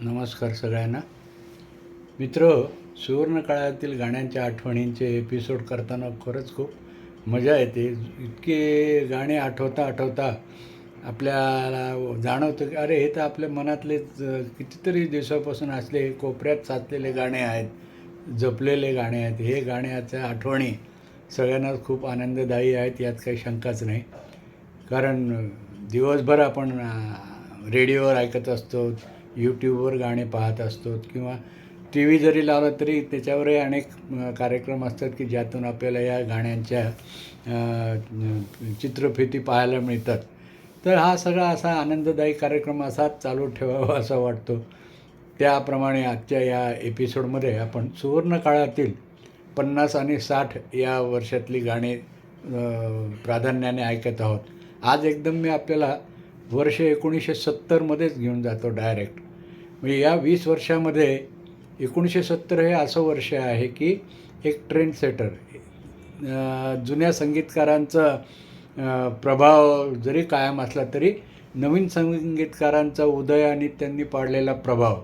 नमस्कार सगळ्यांना. मित्र सुवर्णकाळातील गाण्यांच्या आठवणींचे एपिसोड करताना खरंच खूप मजा येते. इतके गाणे आठवता आठवता आपल्याला जाणवतं की अरे हे तर आपल्या मनातले कितीतरी दिवसापासून असले कोपऱ्यात साचलेले गाणे आहेत जपलेले गाणे आहेत. हे गाण्याच्या आठवणी सगळ्यांनाच खूप आनंददायी आहेत यात काही शंकाच नाही. कारण दिवसभर आपण रेडिओवर ऐकत असतो यूट्यूबवर गाणे पाहत असतो किंवा टी व्ही जरी लावला तरी त्याच्यावरही अनेक कार्यक्रम असतात की ज्यातून आपल्याला या गाण्यांच्या चित्रफिती पाहायला मिळतात. तर हा सगळा असा आनंददायी कार्यक्रम असाच चालू ठेवावा असा वाटतो. त्याप्रमाणे आजच्या या एपिसोडमध्ये आपण सुवर्ण काळातील पन्नास आणि साठ या वर्षातली गाणी प्राधान्याने ऐकत आहोत. आज एकदम मी आपल्याला वर्ष एकोणीसशे सत्तरमध्येच घेऊन जातो डायरेक्ट. म्हणजे या वीस वर्षामध्ये एकोणीसशे सत्तर हे असं वर्ष आहे की एक ट्रेंड सेटर जुन्या संगीतकारांचा प्रभाव जरी कायम असला तरी नवीन संगीतकारांचा उदय आणि त्यांनी पाडलेला प्रभाव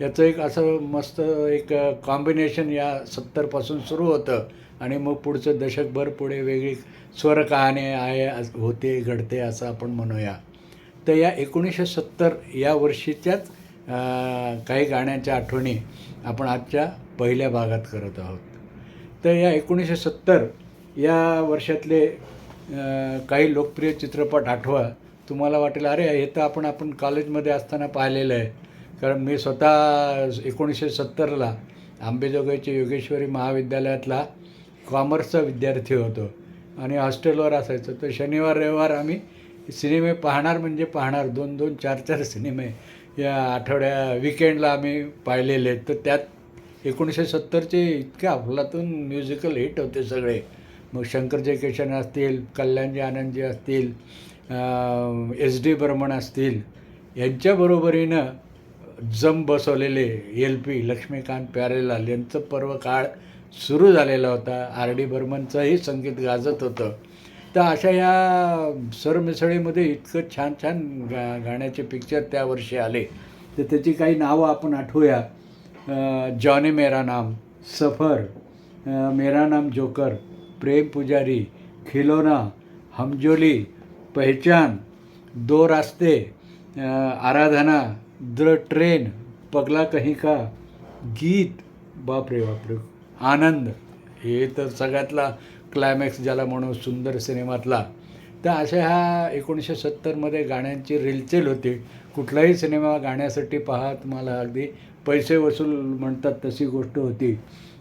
याचं एक असं मस्त एक कॉम्बिनेशन या सत्तरपासून सुरू होतं. आणि मग पुढचं दशकभर पुढे वेगळी स्वर कहाणी आहे होते घडते असं आपण म्हणूया. तर या एकोणीसशे सत्तर या वर्षीच्याच काही गाण्यांच्या आठवणी आपण आजच्या पहिल्या भागात करत आहोत. तर या एकोणीसशे सत्तर या वर्षातले काही लोकप्रिय चित्रपट आठवा तुम्हाला वाटेल अरे हे तर आपण आपण कॉलेजमध्ये असताना पाहिलेलं आहे. कारण मी स्वतः एकोणीसशे सत्तरला आंबेजोगाईच्या योगेश्वरी महाविद्यालयातला कॉमर्सचा विद्यार्थी होतो. आणि हॉस्टेलवर असायचं. तर शनिवार रविवार आम्ही सिनेमे पाहणार म्हणजे पाहणार. दोन दोन चार चार सिनेमे या आठवड्या विकेंडला आम्ही पाहिलेले. आहेत तर त्यात एकोणीसशे सत्तरचे इतके अफलातून म्युझिकल हिट होते सगळे. मग शंकर जयकिशन असतील कल्याणजी आनंदजी असतील एस डी बर्मन असतील यांच्याबरोबरीनं जम बसवलेले एल पी लक्ष्मीकांत प्यारेलाल यांचं पर्व काळ सुरू झालेला होता. आर डी बर्मनचंही संगीत गाजत होतं. तर अशा या सरमिसळीमध्ये इतकं छान छान गा गाण्याचे पिक्चर त्या वर्षी आले. तर त्याची काही नावं आपण आठवूया. जॉने जॉनी मेरा नाम सफर मेरा नाम जोकर प्रेम पुजारी खिलोना हमजोली पहचान दो रास्ते आराधना द ट्रेन पगला कहीं का गीत बापरे बापरे आनंद. हे तर सगळ्यातला क्लायमॅक्स ज्याला म्हणू सुंदर सिनेमातला. तर अशा ह्या एकोणीसशे सत्तरमध्ये गाण्यांची रेलचेल होती. कुठलाही सिनेमा गाण्यासाठी पहा तुम्हाला अगदी पैसे वसूल म्हणतात तशी गोष्ट होती.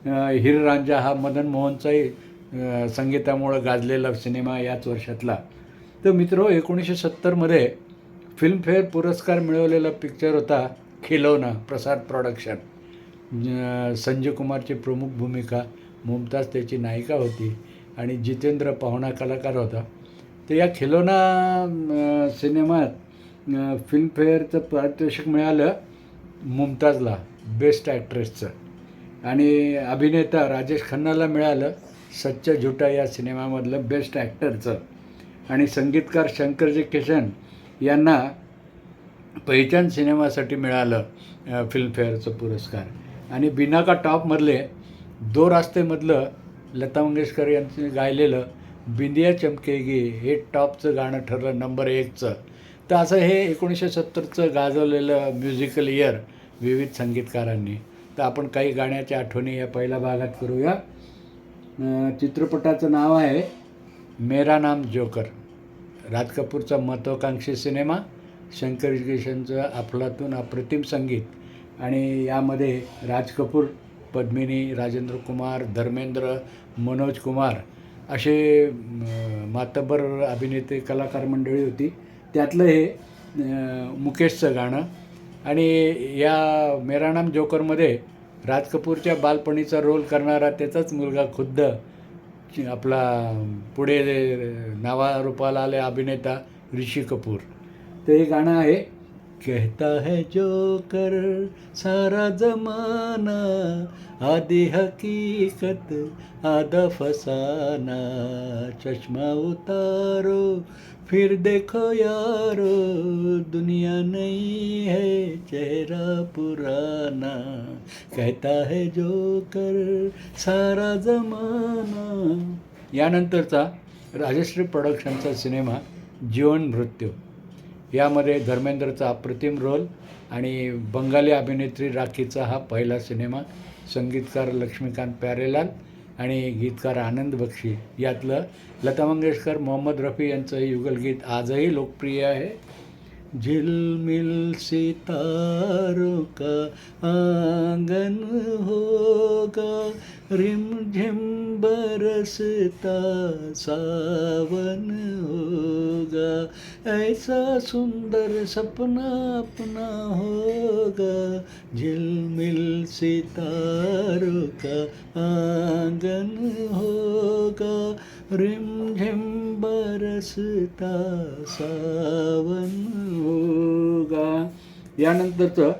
हिर रांजा हा मदन मोहनचाही संगीतामुळं गाजलेला सिनेमा याच वर्षातला. तर मित्र एकोणीसशे सत्तरमध्ये फिल्मफेअर पुरस्कार मिळवलेला पिक्चर होता खिलौना प्रसाद प्रॉडक्शन संजय कुमारची प्रमुख भूमिका. मुमताज त्याची नायिका होती आणि जितेंद्र पाहुणा कलाकार होता. तर या खिलोना सिनेमात फिल्मफेअरचं पारितोषिक मिळालं मुमताजला बेस्ट ॲक्ट्रेसचं आणि अभिनेता राजेश खन्नाला मिळालं सच्चा झुटा या सिनेमामधलं बेस्ट ॲक्टरचं आणि संगीतकार शंकरजी किशन यांना पहिचान सिनेमासाठी मिळालं फिल्मफेअरचं पुरस्कार. आणि बिनाका टॉपमधले दो रास्तेमधलं लता मंगेशकर यांनी गायलेलं बिंदिया चमकेगी हे टॉपचं गाणं ठरलं नंबर एकचं. तर असं हे एकोणीसशे सत्तरचं गाजवलेलं म्युझिकल इयर विविध संगीतकारांनी. तर आपण काही गाण्याच्या आठवणी या पहिल्या भागात करूया. चित्रपटाचं नाव आहे मेरा नाम जोकर. राज कपूरचा महत्त्वाकांक्षी सिनेमा शंकर किशनचं अफलातून अप्रतिम संगीत आणि यामध्ये राज कपूर पद्मिनी राजेंद्र कुमार धर्मेंद्र मनोज कुमार असे मातबर अभिनेते कलाकार मंडळी होती. त्यातलं हे मुकेशचं गाणं. आणि या मेरा नाम जोकरमध्ये राज कपूरच्या बालपणीचा रोल करणारा त्याचाच मुलगा खुद्द आपला पुढे नावारूपाला आले अभिनेता ऋषी कपूर. तर हे गाणं आहे. कहता है जो कर सारा जमाना आधी हकीकत आधा फसाना। चश्मा उतारो फिर देखो यारो दुनिया नहीं है चेहरा पुराना। कहता है जो कर सारा जमाना। यानंतरचा राजश्री प्रोडक्शनचा सिनेमा जीवन मृत्यू। यामध्ये धर्मेंद्रचा अप्रतिम रोल आणि बंगाली अभिनेत्री राखीचा हा पहिला सिनेमा संगीतकार लक्ष्मीकांत प्यारेलाल आणि गीतकार आनंद बक्षी. यातलं लता मंगेशकर मोहम्मद रफी यांचं युगलगीत आजही लोकप्रिय आहे. झिलमिल सितारों का आंगन होगा। रिमझिम बरसता सावन होगा। ऐसा सुंदर सपना अपना होगा। झिलमिल सितारों का आंगन होगा। रिमझिम बरसता सावन होगा यानंतरचं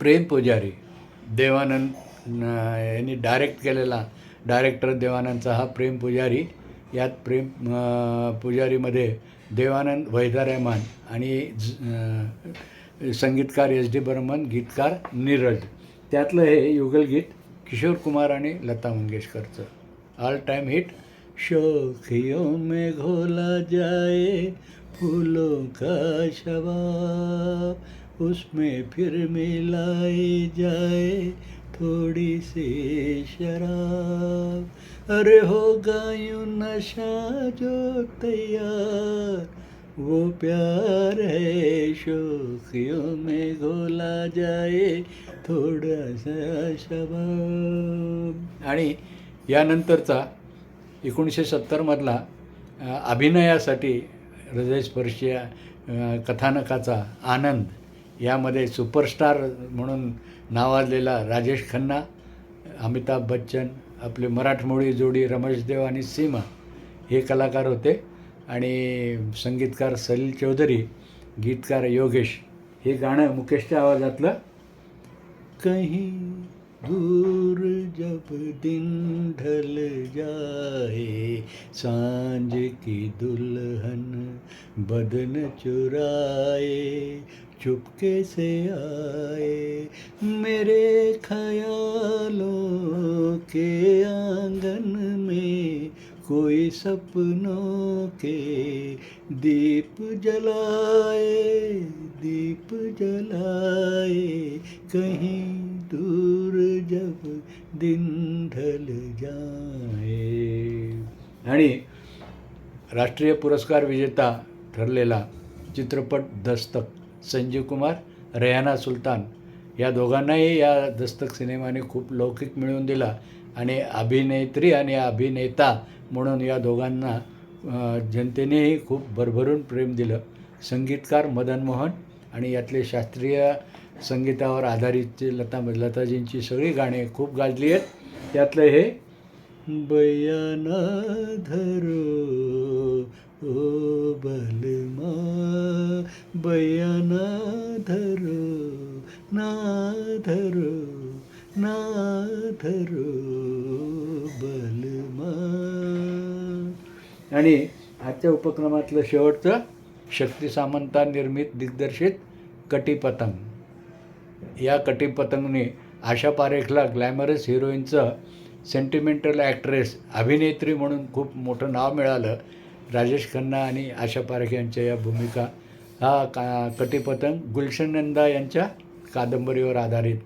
प्रेम पुजारी देवानंद यांनी डायरेक्ट केलेला डायरेक्टर देवानंदचा हा प्रेम पुजारी. यात प्रेम पुजारीमध्ये देवानंद वैदा रेहमान आणि संगीतकार एस डी बर्मन गीतकार नीरज. त्यातलं हे युगलगीत किशोर कुमार आणि लता मंगेशकरचं. ऑल टाईम हिट शोखियों में घोला जाए फूलों का शबाब उसमें फिर मिलाई जाए थोड़ी सी शराब। अरे होगा यूं नशा जो तैयार वो प्यार है शोखियों में घोला जाए थोड़ा सा शबाब आणि यानंतरचा एकोणीसशे सत्तरमधला अभिनयासाठी हृदयस्पर्शीय कथानकाचा आनंद यामध्ये सुपरस्टार म्हणून नावाजलेला राजेश खन्ना अमिताभ बच्चन आपले मराठमोळी जोडी रमेश देव आणि सीमा हे कलाकार होते. आणि संगीतकार सलील चौधरी गीतकार योगेश हे गाणं मुकेशच्या आवाजातलं कहीं दूर जब दिन ढल जाए, साँझ की दुल्हन बदन चुराए, चुपके से आए। मेरे ख्यालों के आँगन में कोई सपनों के दीप जलाए दीप जलाए कहीं दूर जब दिन ढल जाए। आणि राष्ट्रीय पुरस्कार विजेता ठरलेला चित्रपट दस्तक संजीव कुमार रेहाना सुलतान या दोघांनाही या दस्तक सिनेमाने खूप लौकिक मिळवून दिला आणि अभिनेत्री आणि अभिनेता म्हणून या दोघांना जनतेनेही खूप भरभरून प्रेम दिलं. संगीतकार मदन मोहन आणि यातले शास्त्रीय संगीतावर आधारितचे लता लताजींची सगळी गाणी खूप गाजली आहेत. त्यातलं हे बयाना धरो ओ बलमा बयाना धरो ना धरो ना धरो बलमा आणि आजच्या उपक्रमातलं शेवटचं शक्ती सामंता निर्मित दिग्दर्शित कटीपतंग. या कटीपतंगने आशा पारेखला ग्लॅमरस हिरोईनचं सेंटिमेंटल ॲक्ट्रेस अभिनेत्री म्हणून खूप मोठं नाव मिळालं. राजेश खन्ना आणि आशा पारेख यांच्या या भूमिका हा का कटीपतंग गुलशन नंदा यांच्या कादंबरीवर आधारित.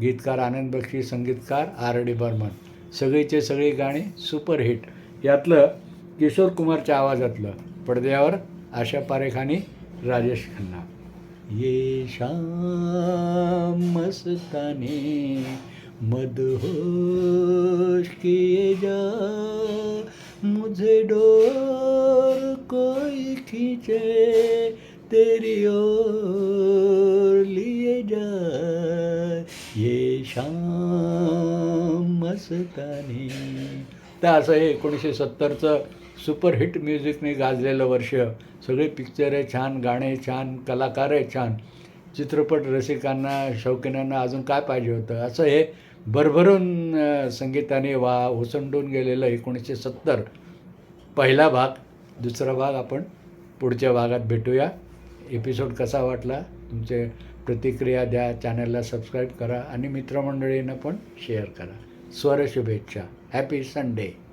गीतकार आनंद बक्षी संगीतकार आर डी बर्मन. सगळीचे सगळी गाणी सुपरहिट. यातलं किशोर कुमारच्या आवाजातलं. पडद्यावर आशा पारेखाने राजेश खन्ना. ये शाम मस्तानी मदहोश किए जा मुझे डोर कोई खींचे तेरी ओर लिए जा। ये शाम मस्ताने। तर असं हे एकोणीसशे सत्तरचं सुपरहिट म्युझिकने गाजलेलं वर्ष. सगळे पिक्चर आहे छान गाणे छान कलाकार आहे छान. चित्रपट रसिकांना शौकीनांना अजून काय पाहिजे होतं? असं हे भरभरून संगीताने वा ओसंडून गेलेलं एकोणीसशे सत्तर. पहिला भाग दुसरा भाग आपण पुढच्या भागात भेटूया. एपिसोड कसा वाटला? तुमचे प्रतिक्रिया द्या चॅनलला सबस्क्राईब करा आणि मित्रमंडळींना पण शेअर करा. स्वर शुभेच्छा. Happy Sunday.